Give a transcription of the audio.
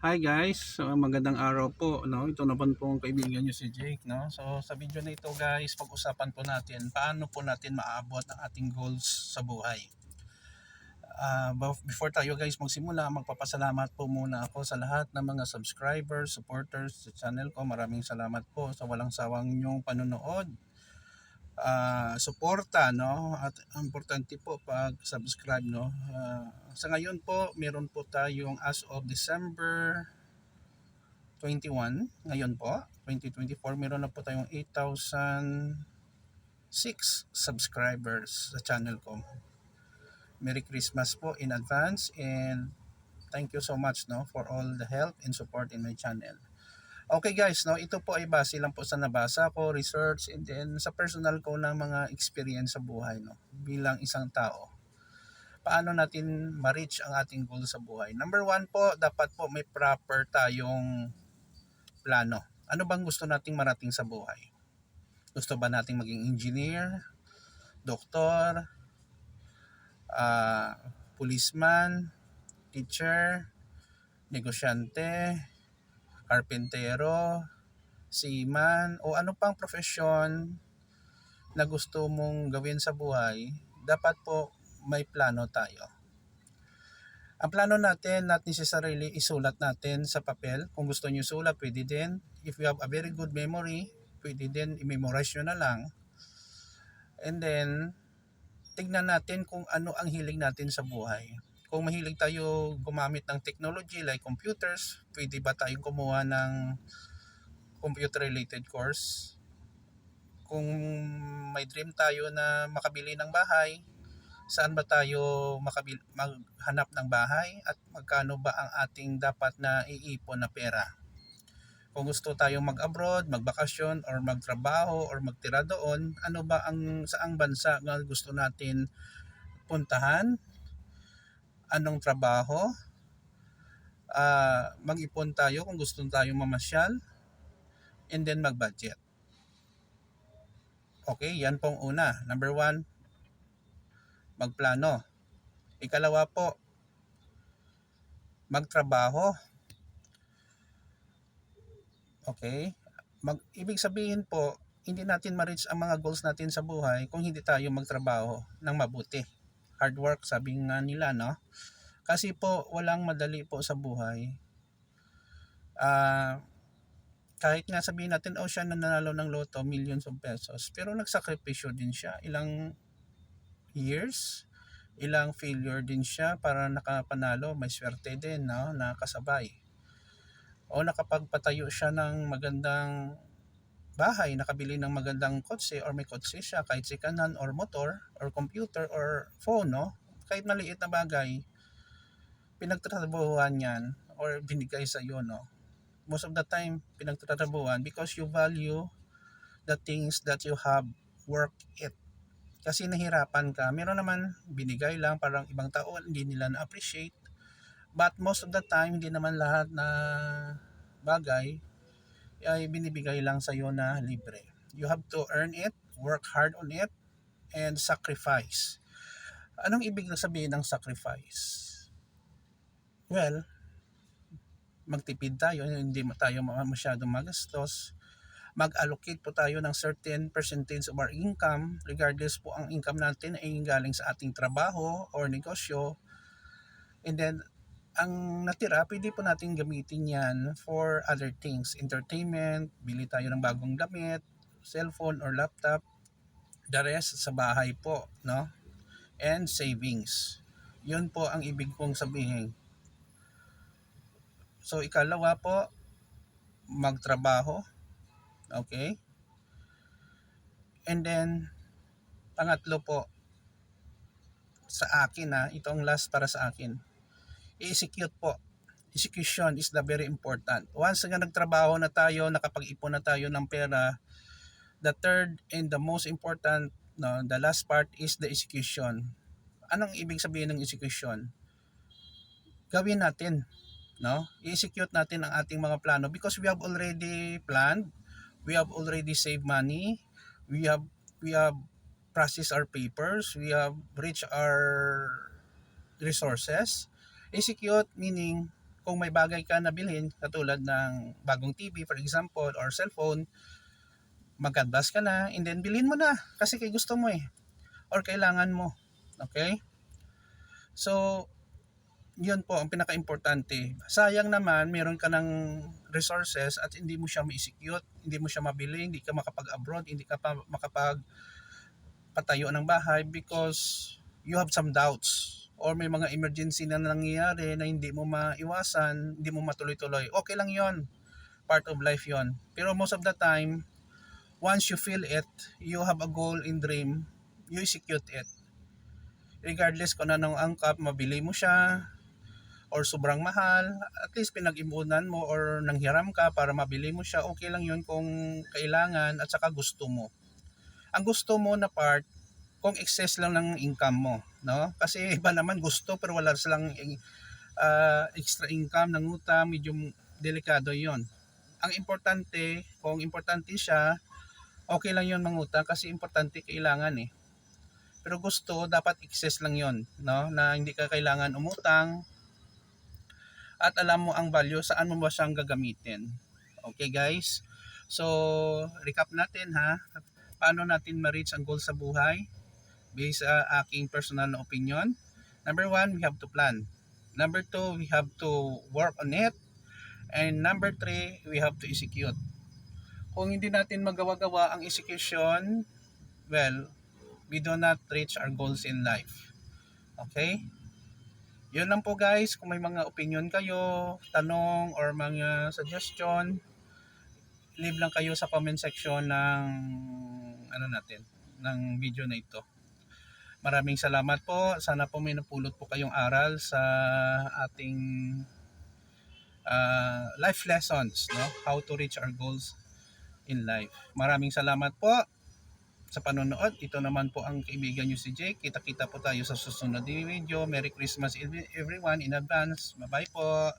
Hi guys, so, magandang araw po. No? Ito naman po ang kaibigan nyo si Jake. No? So sa video na ito guys, pag-usapan po natin paano po natin maaabot ang ating goals sa buhay. Bef- before tayo guys magsimula, magpapasalamat po muna ako sa lahat ng mga subscribers, supporters sa channel ko. Maraming salamat po sa walang sawang inyong panonood. Ah, suporta no? At importante po pag subscribe no? Ah, sa ngayon po meron po tayong as of December 21 ngayon po 2024 meron na po tayong 8,006 subscribers sa channel ko. Merry Christmas po in advance and thank you so much no? For all the help and support in my channel Okay guys, no, ito po ay base lang po sa nabasa ko, research, and then sa personal ko ng mga experience sa buhay, no, bilang isang tao. Paano natin ma-reach ang ating goal sa buhay? Number one po, dapat po may proper tayong plano. Ano bang gusto nating marating sa buhay? Gusto ba nating maging engineer, doktor, ah, policeman, teacher, negosyante, karpentero, seaman, o ano pang profesyon na gusto mong gawin sa buhay, dapat po may plano tayo. Ang plano natin, not necessarily isulat natin sa papel. Kung gusto niyo sulat, pwede din. If you have a very good memory, pwede din i-memorize nyo na lang. And then, tignan natin kung ano ang hiling natin sa buhay kung mahilig tayo gumamit ng technology like computers, pwede ba tayong kumuha ng computer related course? Kung may dream tayo na makabili ng bahay, saan ba tayo makabil, maghanap ng bahay at magkano ba ang ating dapat na iipon na pera? Kung gusto tayong mag-abroad, magbakasyon, or magtrabaho, or magtira doon, ano ba ang saang bansa na gusto natin puntahan? Anong trabaho, ah mag-ipon tayo kung gusto tayong mamasyal, and then mag-budget. Okay, yan pong una. Number one, magplano. Ikalawa po, magtrabaho. Okay? Mag, ibig sabihin po, hindi natin ma-reach ang mga goals natin sa buhay kung hindi tayo magtrabaho ng mabuti hard work sabi nga nila no? Kasi po walang madali po sa buhay. Ah kahit nga sabihin natin oh siya nanalo ng loto millions of pesos. Pero nagsakripisyo din siya. Ilang years ilang failure din siya para nakapanalo. May swerte din no? Nakasabay. O nakapagpatayo siya ng magandang bahay, nakabili ng magandang kotse or may kotse siya kahit hand or motor or computer or phone, no? Kahit maliit na bagay, pinagtatrabuhan yan or binigay sa iyo, no? Most of the time, pinagtatrabuhan because you value the things that you have work it. Kasi nahirapan ka. Meron naman binigay lang parang ibang tao hindi nila na-appreciate. But most of the time, hindi naman lahat na bagay ay binibigay lang sa iyo na libre. You have to earn it, work hard on it, and sacrifice. Anong ibig na sabihin ng sacrifice? Well, magtipid tayo, hindi tayo masyadong magastos. Mag-allocate po tayo ng certain percentage of our income, regardless po ang income natin ay galing sa ating trabaho or negosyo. And then, ang natira, pwede po natin gamitin yan for other things. Entertainment, bili tayo ng bagong damit, cellphone or laptop. The rest sa bahay po, no? And savings. Yun po ang ibig kong sabihin. So, ikalawa po, magtrabaho. Okay? And then, pangatlo po, sa akin ha, ito ang last para sa akin i-execute po. Execution is the very important. Once nga nagtrabaho na tayo, nakapag-ipon na tayo ng pera, the third and the most important, no, the last part is the execution. Anong ibig sabihin ng execution? Gawin natin, no? I-execute natin ang ating mga plano because we have already planned, we have already saved money, we have we have processed our papers, we have reached our resources, Execute meaning kung may bagay ka na bilhin, katulad ng bagong TV for example, or cellphone, mag-advance ka na, and then bilhin mo na, kasi kay gusto mo eh, or kailangan mo. Okay? So, yun po ang pinaka-importante. Sayang naman, meron ka ng resources at hindi mo siya ma-execute, hindi mo siya mabili, hindi ka makapag-abroad, hindi ka pa makapag patayo ng bahay because you have some doubts or may mga emergency na nangyayari na hindi mo maiwasan, hindi mo matuloy-tuloy. Okay lang yon Part of life yon Pero most of the time, once you feel it, you have a goal in dream, you execute it. Regardless kung anong angkap, mabili mo siya, or sobrang mahal, at least pinag-imunan mo or nanghiram ka para mabili mo siya, okay lang yun kung kailangan at saka gusto mo. Ang gusto mo na part, kung excess lang ng income mo, no? Kasi iba naman gusto pero wala silang uh, extra income ng utang, medyo delikado yon. Ang importante, kung importante siya, okay lang yon mangutang kasi importante kailangan eh. Pero gusto, dapat excess lang yon, no? Na hindi ka kailangan umutang, at alam mo ang value saan mo ba siyang gagamitin. Okay guys? So, recap natin ha. Paano natin ma-reach ang goal sa buhay? Based sa aking personal na opinion. Number one, we have to plan. Number two, we have to work on it. And number three, we have to execute. Kung hindi natin magawa-gawa ang execution, well, we do not reach our goals in life. Okay? Yun lang po guys, kung may mga opinion kayo, tanong or mga suggestion, leave lang kayo sa comment section ng ano natin, ng video na ito. Maraming salamat po. Sana po may napulot po kayong aral sa ating uh, life lessons, no? How to reach our goals in life. Maraming salamat po sa panonood. Ito naman po ang kaibigan nyo si Jake. Kita-kita po tayo sa susunod na video. Merry Christmas everyone in advance. Bye-bye po.